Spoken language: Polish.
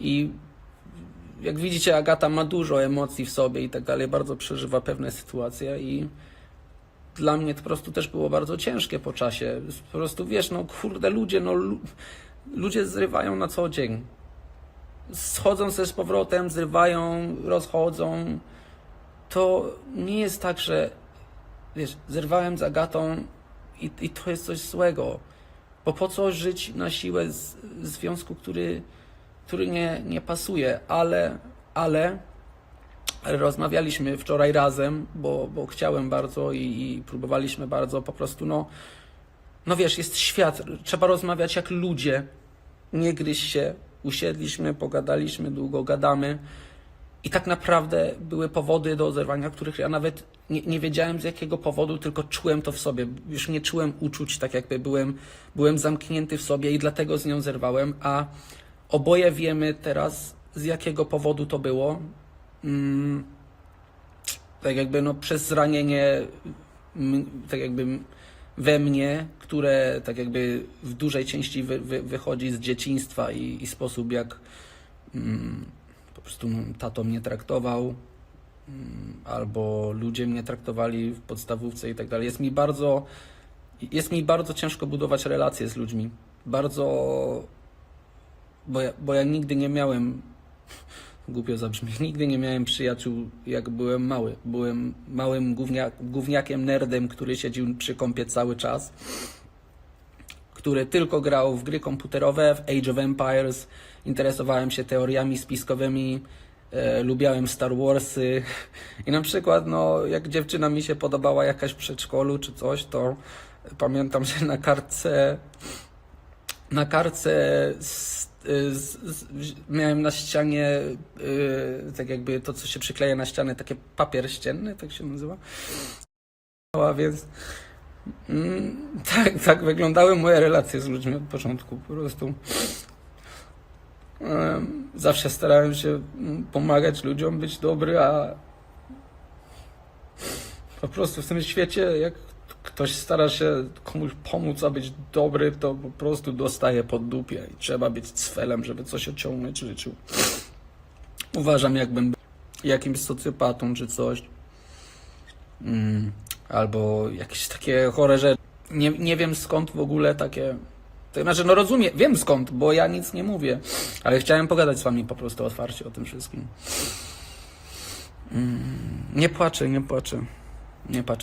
I jak widzicie, Agata ma dużo emocji w sobie i tak dalej, bardzo przeżywa pewne sytuacje i dla mnie to po prostu też było bardzo ciężkie po czasie. Po prostu wiesz, no kurde, ludzie, no lu- ludzie zrywają na co dzień. Schodzą się z powrotem, zrywają, rozchodzą. To nie jest tak, że wiesz, zerwałem z Agatą i, i to jest coś złego. Bo po co żyć na siłę z z związku, który, który nie, nie pasuje, ale, ale rozmawialiśmy wczoraj razem, bo, bo chciałem bardzo i, i próbowaliśmy bardzo po prostu, no, no wiesz, jest świat, trzeba rozmawiać jak ludzie, nie gryź się, usiedliśmy, pogadaliśmy, długo gadamy. I tak naprawdę były powody do zerwania, których ja nawet nie, nie wiedziałem z jakiego powodu, tylko czułem to w sobie. Już nie czułem uczuć, tak jakby byłem, byłem zamknięty w sobie i dlatego z nią zerwałem, a oboje wiemy teraz z jakiego powodu to było. Mm, tak jakby no przez zranienie m, tak jakby we mnie, które tak jakby w dużej części wy, wy, wychodzi z dzieciństwa i, i sposób jak mm, po prostu tato mnie traktował mm, albo ludzie mnie traktowali w podstawówce i tak dalej. Jest mi bardzo jest mi bardzo ciężko budować relacje z ludźmi. Bardzo bo ja, bo ja nigdy nie miałem głupio zabrzmi, nigdy nie miałem przyjaciół jak byłem mały. Byłem małym gównia, gówniakiem nerdem, który siedził przy kąpie cały czas, który tylko grał w gry komputerowe, w Age of Empires, interesowałem się teoriami spiskowymi, e, lubiałem Star Warsy i na przykład, no, jak dziewczyna mi się podobała jakaś w przedszkolu czy coś, to pamiętam, że na kartce na kartce z, z, z, miałem na ścianie y, tak jakby to, co się przykleja na ścianę, takie papier ścienny, tak się nazywa. A więc mm, tak, tak wyglądały moje relacje z ludźmi od początku. Po prostu zawsze starałem się mm, pomagać ludziom, być dobry, a po prostu w tym świecie, jak ktoś stara się komuś pomóc, a być dobry, to po prostu dostaje pod dupie i trzeba być cfelem, żeby coś osiągnąć w życiu. Uważam, jakbym był jakimś socjopatą czy coś. Mm, albo jakieś takie chore rzeczy. Nie, nie wiem skąd w ogóle takie. To znaczy, no rozumiem, wiem skąd, bo ja nic nie mówię, ale chciałem pogadać z wami po prostu otwarcie o tym wszystkim. Mm, nie płaczę, nie płaczę. Nie płaczę.